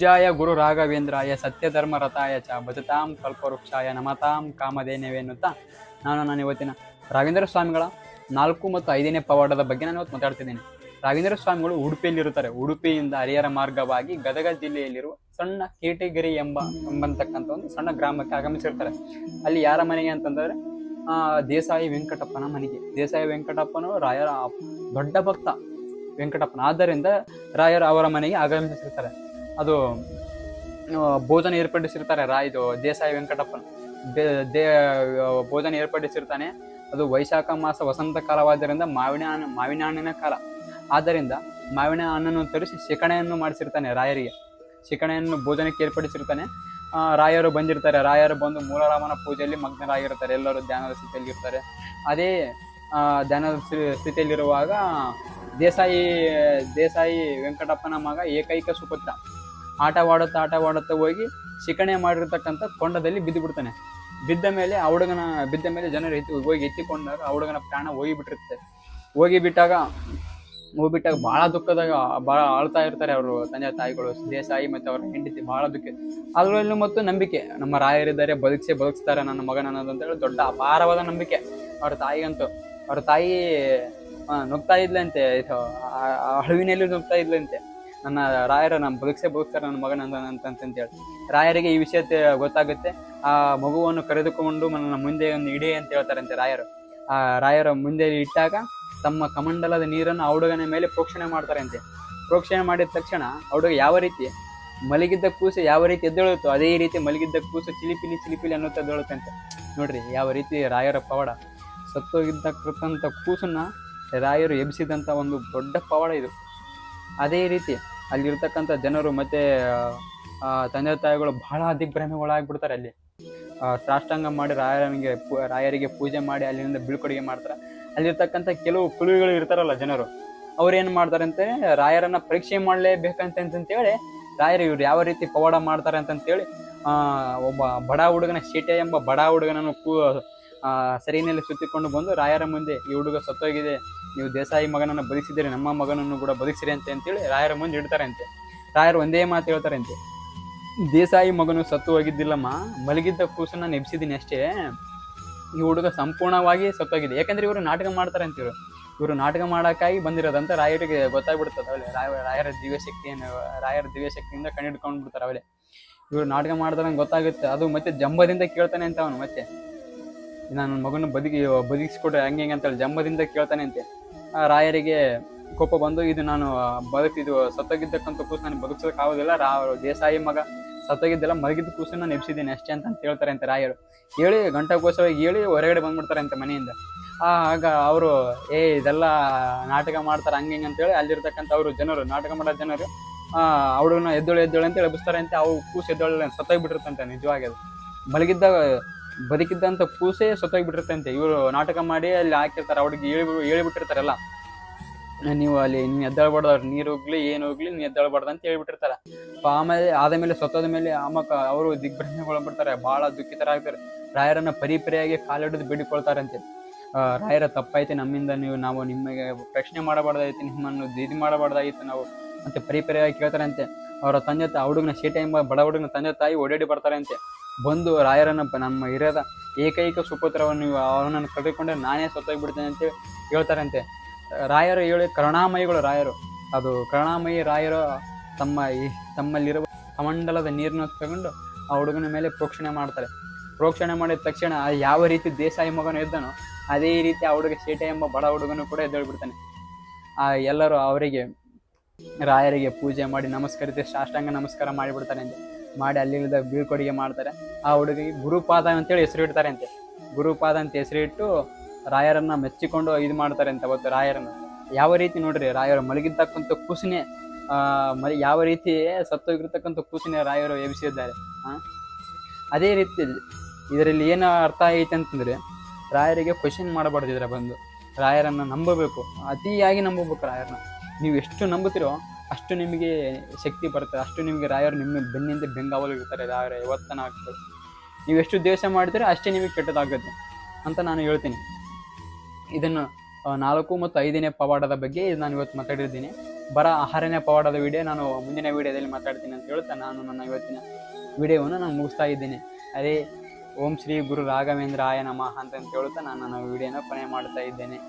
ಪೂಜಾಯ ಗುರು ರಾಘವೇಂದ್ರಾಯ ಸತ್ಯಧರ್ಮ ರಥಾಯ ಚ ಭಜತಾಂ ಕಲ್ಪವೃಕ್ಷಾಯ ನಮತಾಂ ಕಾಮಧೇನವೇ ಎನ್ನುತ್ತಾ ನಾನು ನಾನು ಇವತ್ತಿನ ರಾಘವೇಂದ್ರ ಸ್ವಾಮಿಗಳ ನಾಲ್ಕು ಮತ್ತು ಐದನೇ ಪವಾಡದ ಬಗ್ಗೆ ನಾನು ಇವತ್ತು ಮಾತಾಡ್ತಿದ್ದೇನೆ. ರಾಘವೇಂದ್ರ ಸ್ವಾಮಿಗಳು ಉಡುಪಿಯಲ್ಲಿರುತ್ತಾರೆ. ಉಡುಪಿಯಿಂದ ಹರಿಹರ ಮಾರ್ಗವಾಗಿ ಗದಗ ಜಿಲ್ಲೆಯಲ್ಲಿರುವ ಸಣ್ಣ ಕೇಟಗಿರಿ ಎಂಬ ಎಂಬಂತಕ್ಕಂಥ ಒಂದು ಸಣ್ಣ ಗ್ರಾಮಕ್ಕೆ ಆಗಮಿಸಿರ್ತಾರೆ. ಅಲ್ಲಿ ಯಾರ ಮನೆಗೆ ಅಂತಂದ್ರೆ ದೇಸಾಯಿ ವೆಂಕಟಪ್ಪನ ಮನೆಗೆ. ದೇಸಾಯಿ ವೆಂಕಟಪ್ಪನು ರಾಯರ ದೊಡ್ಡ ಭಕ್ತ ವೆಂಕಟಪ್ಪನ. ಆದ್ದರಿಂದ ರಾಯರು ಅವರ ಮನೆಗೆ ಆಗಮಿಸಿರ್ತಾರೆ. ಅದು ಭೋಜನ ಏರ್ಪಡಿಸಿರ್ತಾರೆ ರಾ, ಇದು ದೇಸಾಯಿ ವೆಂಕಟಪ್ಪನ. ದೇ- ಭೋಜನ ಏರ್ಪಡಿಸಿರ್ತಾನೆ. ಅದು ವೈಶಾಖ ಮಾಸ ವಸಂತ ಕಾಲವಾದ್ದರಿಂದ ಮಾವಿನ ಹಣ್ಣು, ಮಾವಿನ ಹಣ್ಣಿನ ಕಾಲ. ಆದ್ದರಿಂದ ಮಾವಿನ ಹಣ್ಣನ್ನು ತರಿಸಿ ಶಿಕಣೆಯನ್ನು ಮಾಡಿಸಿರ್ತಾನೆ ರಾಯರಿಗೆ. ಶಿಕಣೆಯನ್ನು ಭೋಜನಕ್ಕೆ ಏರ್ಪಡಿಸಿರ್ತಾನೆ. ರಾಯರು ಬಂದಿರ್ತಾರೆ. ರಾಯರು ಬಂದು ಮೂಲರಾಮನ ಪೂಜೆಯಲ್ಲಿ ಮಗ್ನರಾಗಿರ್ತಾರೆ. ಎಲ್ಲರೂ ಧ್ಯಾನದ ಸ್ಥಿತಿಯಲ್ಲಿರ್ತಾರೆ. ಅದೇ ಧ್ಯಾನದ ಸ್ಥಿ- ಸ್ಥಿತಿಯಲ್ಲಿರುವಾಗ ದೇಸಾಯಿ ದೇಸಾಯಿ ವೆಂಕಟಪ್ಪನ ಮಗ ಏಕೈಕ ಸುಪುತ್ರ. ಆಟವಾಡುತ್ತಾ ಆಟವಾಡುತ್ತಾ ಹೋಗಿ ಶಿಕಣೆ ಮಾಡಿರ್ತಕ್ಕಂಥ ಕೊಂಡದಲ್ಲಿ ಬಿದ್ದು ಬಿಡ್ತಾನೆ ಬಿದ್ದ ಮೇಲೆ ಆ ಹುಡುಗನ ಬಿದ್ದ ಮೇಲೆ ಜನರು ಎತ್ತಿ ಹೋಗಿ ಎತ್ತಿಕೊಂಡಾಗ ಆ ಹುಡುಗನ ಪ್ರಾಣ ಹೋಗಿ ಹೋಗಿಬಿಟ್ಟಾಗ ಹೋಗಿ ಬಿಟ್ಟಾಗ ಹೋಗ್ಬಿಟ್ಟಾಗ ಬಹಳ ದುಃಖದಾಗ ಬಹಳ ಆಳ್ತಾ ಇರ್ತಾರೆ ಅವರು ತಂದೆ ತಾಯಿಗಳು ದೇಸಾಯಿ ಮತ್ತು ಅವರ ಹೆಂಡತಿ ಬಹಳ ದುಃಖ ಅದರಲ್ಲೂ ಮತ್ತು ನಂಬಿಕೆ ನಮ್ಮ ರಾಯರಿದ್ದಾರೆ ಬದುಕಿಸಿ ಬದುಕಿಸ್ತಾರೆ ನನ್ನ ಮಗನ ಅನ್ನೋದು ಹೇಳಿ ದೊಡ್ಡ ಅಪಾರವಾದ ನಂಬಿಕೆ ಅವ್ರ ತಾಯಿಗಂತೂ ಅವ್ರ ತಾಯಿ ನುಗ್ತಾ ಇದ್ಲಂತೆ ಇದು ಅಳುವಿನಲ್ಲಿ ನುಗ್ತಾ ಇದ್ಲಂತೆ ನನ್ನ ರಾಯರ, ನಮ್ಮ ಬದುಕಿಸೇ ಬದುಕ್ತಾರೆ ನನ್ನ ಮಗನ ಅಂತ ಅಂತಂತೇಳಿ ರಾಯರಿಗೆ ಈ ವಿಷಯ ಗೊತ್ತಾಗುತ್ತೆ. ಆ ಮಗುವನ್ನು ಕರೆದುಕೊಂಡು ನನ್ನ ಮುಂದೆ ಒಂದು ಇಡಿ ಅಂತ ಹೇಳ್ತಾರಂತೆ ರಾಯರು. ಆ ರಾಯರ ಮುಂದೆ ಇಟ್ಟಾಗ ತಮ್ಮ ಕಮಂಡಲದ ನೀರನ್ನು ಆ ಹುಡುಗನ ಮೇಲೆ ಪ್ರೋಕ್ಷಣೆ ಮಾಡ್ತಾರಂತೆ. ಪ್ರೋಕ್ಷಣೆ ಮಾಡಿದ ತಕ್ಷಣ ಹುಡುಗ ಯಾವ ರೀತಿ ಮಲಗಿದ್ದ ಕೂಸು ಯಾವ ರೀತಿ ಎದ್ದೇಳುತ್ತೋ ಅದೇ ರೀತಿ ಮಲಗಿದ್ದ ಕೂಸು ಚಿಲಿಪಿಲಿ ಚಿಲಿಪಿಲಿ ಅನ್ನುತ್ತಾ ಎದ್ದೇಳುತ್ತಂತೆ. ನೋಡ್ರಿ ಯಾವ ರೀತಿ ರಾಯರ ಪವಾಡ. ಸತ್ತೋಗಿದ್ದ ಕೃತಂತ ಕೂಸನ್ನ ರಾಯರು ಎಬ್ಬಿಸಿದಂಥ ಒಂದು ದೊಡ್ಡ ಪವಾಡ ಇದು. ಅದೇ ರೀತಿ ಅಲ್ಲಿರ್ತಕ್ಕಂಥ ಜನರು ಮತ್ತು ತಂದೆ ತಾಯಿಗಳು ಬಹಳ ದಿಗ್ಭ್ರಮೆಗಳಾಗ್ಬಿಡ್ತಾರೆ ಅಲ್ಲಿ. ಸಾಷ್ಟಾಂಗ ಮಾಡಿ ರಾಯನಿಗೆ ಪೂ- ರಾಯರಿಗೆ ಪೂಜೆ ಮಾಡಿ ಅಲ್ಲಿಂದ ಬೀಳ್ಕೊಡುಗೆ ಮಾಡ್ತಾರೆ. ಅಲ್ಲಿರ್ತಕ್ಕಂಥ ಕೆಲವು ಕುಲುವಿಗಳು ಇರ್ತಾರಲ್ಲ ಜನರು, ಅವ್ರು ಏನು ಮಾಡ್ತಾರಂತೆ ರಾಯರನ್ನ ಪರೀಕ್ಷೆ ಮಾಡಲೇಬೇಕಂತ ಅಂತಂತೇಳಿ ರಾಯರು ಇವ್ರು ಯಾವ ರೀತಿ ಪವಾಡ ಮಾಡ್ತಾರೆ ಅಂತಂತೇಳಿ ಒಬ್ಬ ಬಡ ಹುಡುಗನ ಶೀಟೆ ಎಂಬ ಬಡ ಹುಡುಗನನ್ನು ಕೂ ಸರಿನಲ್ಲಿ ಸುತ್ತಿಕೊಂಡು ಬಂದು ರಾಯರ ಮುಂದೆ ಈ ಹುಡುಗ ಸತ್ತೋಗಿದೆ, ನೀವು ದೇಸಾಯಿ ಮಗನನ್ನು ಬದುಕಿಸಿದರೆ ನಮ್ಮ ಮಗನನ್ನು ಕೂಡ ಬದುಕಿಸಿರಿ ಅಂತ ಅಂತೇಳಿ ರಾಯರ ಮುಂದೆ ಇಡ್ತಾರೆ ಅಂತೆ ರಾಯರು ಒಂದೇ ಮಾತು ಹೇಳ್ತಾರೆ ಅಂತೆ ದೇಸಾಯಿ ಮಗನು ಸತ್ತು ಹೋಗಿದ್ದಿಲ್ಲಮ್ಮ, ಮಲಗಿದ್ದ ಕೂಸನ್ನ ನೆಬ್ಸಿದ್ದೀನಿ ಅಷ್ಟೇ. ಈ ಹುಡುಗ ಸಂಪೂರ್ಣವಾಗಿ ಸತ್ತೋಗಿದೆ. ಯಾಕಂದ್ರೆ ಇವರು ನಾಟಕ ಮಾಡ್ತಾರೆ ಅಂತ ಇವರು ಇವರು ನಾಟಕ ಮಾಡೋಕ್ಕಾಗಿ ಬಂದಿರೋದಂತ ರಾಯರಿಗೆ ಗೊತ್ತಾಗ್ಬಿಡ್ತದೆ ಅವಳೆ. ರಾಯ, ರಾಯರ ದಿವ್ಯಶಕ್ತಿಯನ್ನು, ರಾಯರ ದಿವ್ಯಶಕ್ತಿಯಿಂದ ಕಣ್ಣಿಡ್ಕೊಂಡು ಬಿಡ್ತಾರೆ ಅವಳೆ. ಇವರು ನಾಟಕ ಮಾಡ್ತಾರೆ ಗೊತ್ತಾಗುತ್ತೆ. ಅದು ಮತ್ತೆ ಜಂಬದಿಂದ ಕೇಳ್ತಾನೆ ಅಂತ ಅವನು ಮತ್ತೆ. ನನ್ನ ಮಗನ ಬದುಕಿ ಬದುಕಿಸ್ಕೊಟ್ರೆ ಹಂಗೆ ಹೆಂಗೆ ಅಂತೇಳಿ ಜಂಬದಿಂದ ಕೇಳ್ತಾನೆ ಅಂತೆ. ಆ ರಾಯರಿಗೆ ಕೋಪ ಬಂದು, ಇದು ನಾನು ಬದುಕಿದ್ದು ಸತ್ತೋಗಿದ್ದಕ್ಕಂಥ ಕೂಸು ನಾನು ಬದುಕಿಸೋಕ್ಕಾಗೋದಿಲ್ಲ ರಾ, ದೇಸಾಯಿ ಮಗ ಸತ್ತೋಗಿದ್ದೆಲ್ಲ ಮಲಗಿದ್ದ ಕೂಸು ನಾನು ಎಬ್ಸಿದ್ದೀನಿ ಅಷ್ಟೇ ಅಂತ ಅಂತ ಹೇಳ್ತಾರೆ ಅಂತೆ ರಾಯರು. ಹೇಳಿ ಗಂಟಕೋಶವಾಗಿ ಹೇಳಿ ಹೊರಗಡೆ ಬಂದ್ಬಿಡ್ತಾರೆ ಅಂತೆ ಮನೆಯಿಂದ. ಆಗ ಅವರು, ಏ, ಇದೆಲ್ಲ ನಾಟಕ ಮಾಡ್ತಾರೆ, ಹಂಗೆ ಹಿಂಗೆ ಅಂತೇಳಿ ಅಲ್ಲಿರ್ತಕ್ಕಂಥ ಅವರು ಜನರು, ನಾಟಕ ಮಾಡೋ ಜನರು ಅವಳನ್ನ ಎದ್ದೇಳು ಎದ್ದೇಳು ಅಂತ ಎಬ್ಬಿಸ್ತಾರೆ ಅಂತ. ಅವು ಕೂಸು ಎದ್ದೇಳ ಸತ್ತೋಗ್ಬಿಟ್ಟಿರ್ತಂತೆ ನಿಜವಾಗಿ ಅದು. ಮಲಗಿದ್ದ ಬದುಕಿದ್ದಂಥ ಕೂಸೇ ಸತ್ತೋಗ್ಬಿಟ್ಟಿರ್ತಂತೆ. ಇವರು ನಾಟಕ ಮಾಡಿ ಅಲ್ಲಿ ಹಾಕಿರ್ತಾರೆ, ಅವ್ರಿಗೆ ಹೇಳಿ ಹೇಳಿಬಿಟ್ಟಿರ್ತಾರಲ್ಲ. ನೀವು ಅಲ್ಲಿ ನೀವು ಎದ್ದಾಳ್ಬಾರ್ದು ಅವ್ರು ನೀರು ಹೋಗ್ಲಿ, ಏನು ಹೋಗ್ಲಿ ನೀವು ಎದ್ದಾಳ್ಬಾರ್ದು ಅಂತ ಹೇಳ್ಬಿಟ್ಟಿರ್ತಾರೆ. ಆಮೇಲೆ ಆದ ಮೇಲೆ ಸತ್ತೋದ ಮೇಲೆ ಆಮಕ ಅವರು ದಿಗ್ಭ್ರಮೆಗೊಳಬಿಡ್ತಾರೆ ಬಹಳ ದುಃಖಿತರಾಗ್ತಾರೆ ರಾಯರನ್ನ ಪರಿಪರಿಯಾಗಿ ಕಾಲಿಡಿದು ಬೇಡಿಕೊಳ್ತಾರಂತೆ. ರಾಯರ ತಪ್ಪೈತೆ ನಮ್ಮಿಂದ ನೀವು, ನಾವು ನಿಮಗೆ ಪ್ರಶ್ನೆ ಮಾಡಬಾರ್ದಾಗಿತ್ತು ನಿಮ್ಮನ್ನು ಇದು ಮಾಡಬಾರ್ದಾಗಿತ್ತು ನಾವು ಮತ್ತೆ ಪರಿಪರಿಯಾಗಿ ಕೇಳ್ತಾರಂತೆ. ಅವರ ತಂದೆ ತಾಯಿ ಹುಡುಗನ ಶೀಟ ಎಂಬ ಬಡ ಹುಡುಗನ ತಂದೆ ತಾಯಿ ಓಡಾಡಿ ಬರ್ತಾರಂತೆ. ಬಂದು ರಾಯರನ್ನ ನಮ್ಮ ಹಿರಿಯದ ಏಕೈಕ ಸುಪುತ್ರವನ್ನು ಅವನನ್ನು ಕರೆದುಕೊಂಡ್ರೆ ನಾನೇ ಸತ್ತೋಗ್ಬಿಡ್ತೇನೆ ಅಂತ ಹೇಳ್ತಾರಂತೆ. ರಾಯರು ಹೇಳಿ ಕರುಣಾಮಯಿಗಳು ರಾಯರು. ಅದು ಕರುಣಾಮಯಿ ರಾಯರು ತಮ್ಮ ಈ- ತಮ್ಮಲ್ಲಿರುವ ಕಮಂಡಲದ ನೀರನ್ನು ತಗೊಂಡು ಆ ಹುಡುಗನ ಮೇಲೆ ಪ್ರೋಕ್ಷಣೆ ಮಾಡ್ತಾರೆ. ಪ್ರೋಕ್ಷಣೆ ಮಾಡಿದ ತಕ್ಷಣ ಯಾವ ರೀತಿ ದೇಸಾಯಿ ಮಗನು ಇದ್ದನೋ ಅದೇ ರೀತಿ ಆ ಹುಡುಗ ಶೇಟೆ ಎಂಬ ಬಡ ಹುಡುಗನು ಕೂಡ ಎದ್ದೇಳ್ಬಿಡ್ತಾನೆ ಆ ಎಲ್ಲರೂ ಅವರಿಗೆ ರಾಯರಿಗೆ ಪೂಜೆ ಮಾಡಿ ನಮಸ್ಕರಿಸಿ ಸಾಷ್ಟಾಂಗ ನಮಸ್ಕಾರ ಮಾಡಿಬಿಡ್ತಾನೆ ಅಂತೆ. ಮಾಡಿ ಅಲ್ಲಿಲ್ಲದ ಬೀಳ್ಕೊಡುಗೆ ಮಾಡ್ತಾರೆ. ಆ ಹುಡುಗಿಗೆ ಗುರುಪಾದ ಅಂತೇಳಿ ಹೆಸರು ಇಡ್ತಾರೆ ಅಂತೆ ಗುರುಪಾದ ಅಂತ ಹೆಸರಿಟ್ಟು ರಾಯರನ್ನ ಮೆಚ್ಚಿಕೊಂಡು ಇದು ಮಾಡ್ತಾರೆ ಅಂತ ಅವತ್ತು ರಾಯರನ್ನ. ಯಾವ ರೀತಿ ನೋಡ್ರಿ ರಾಯರು ಮಲಗಿರ್ತಕ್ಕಂಥ ಕೂಸನೆ ಯಾವ ರೀತಿ ಸತ್ತೋಗಿರ್ತಕ್ಕಂಥ ಕೂಸನೆ ರಾಯರು ಎಬ್ಬಿಸಿದ್ದಾರೆ ಅದೇ ರೀತಿ ಇದರಲ್ಲಿ ಏನು ಅರ್ಥ ಐತೆ ಅಂತಂದ್ರೆ ರಾಯರಿಗೆ ಕ್ವಶನ್ ಮಾಡಬಾರ್ದು ಇದರ ಬಂದು. ರಾಯರನ್ನ ನಂಬಬೇಕು. ಅತಿಯಾಗಿ ನಂಬಬೇಕು ರಾಯರನ್ನ. ನೀವು ಎಷ್ಟು ನಂಬುತ್ತೀರೋ ಅಷ್ಟು ನಿಮಗೆ ಶಕ್ತಿ ಬರುತ್ತೆ ಅಷ್ಟು ನಿಮಗೆ ರಾಯರು ನಿಮ್ಮ ಬೆನ್ನಿಂದ ಬೆಂಗಾವಲು ಇರ್ತಾರೆ ರಾಯರ ಯಾವತ್ತನ ಆಗ್ತದೆ. ನೀವು ಎಷ್ಟು ದ್ವೇಷ ಮಾಡ್ತೀರೋ ಅಷ್ಟೇ ನಿಮಗೆ ಕೆಟ್ಟದಾಗುತ್ತೆ ಅಂತ ನಾನು ಹೇಳ್ತೀನಿ. ಇದನ್ನು ನಾಲ್ಕು ಮತ್ತು ಐದನೇ ಪವಾಡದ ಬಗ್ಗೆ ನಾನು ಇವತ್ತು ಮಾತಾಡಿದ್ದೀನಿ. ಬರ ಆರನೇ ಪವಾಡದ ವಿಡಿಯೋ ನಾನು ಮುಂದಿನ ವಿಡಿಯೋದಲ್ಲಿ ಮಾತಾಡ್ತೀನಿ ಅಂತ ಹೇಳ್ತಾ ನಾನು ನನ್ನ ಇವತ್ತಿನ ವಿಡಿಯೋವನ್ನು ನಾನು ಮುಗಿಸ್ತಾ ಇದ್ದೀನಿ. ಅದೇ, ಓಂ ಶ್ರೀ ಗುರು ರಾಘವೇಂದ್ರ ಆಯ ನಮಃ ಅಂತ ಹೇಳ್ತಾ ನಾನು ನನ್ನ ವಿಡಿಯೋನ ಕೊನೆ ಮಾಡ್ತಾ ಇದ್ದೇನೆ.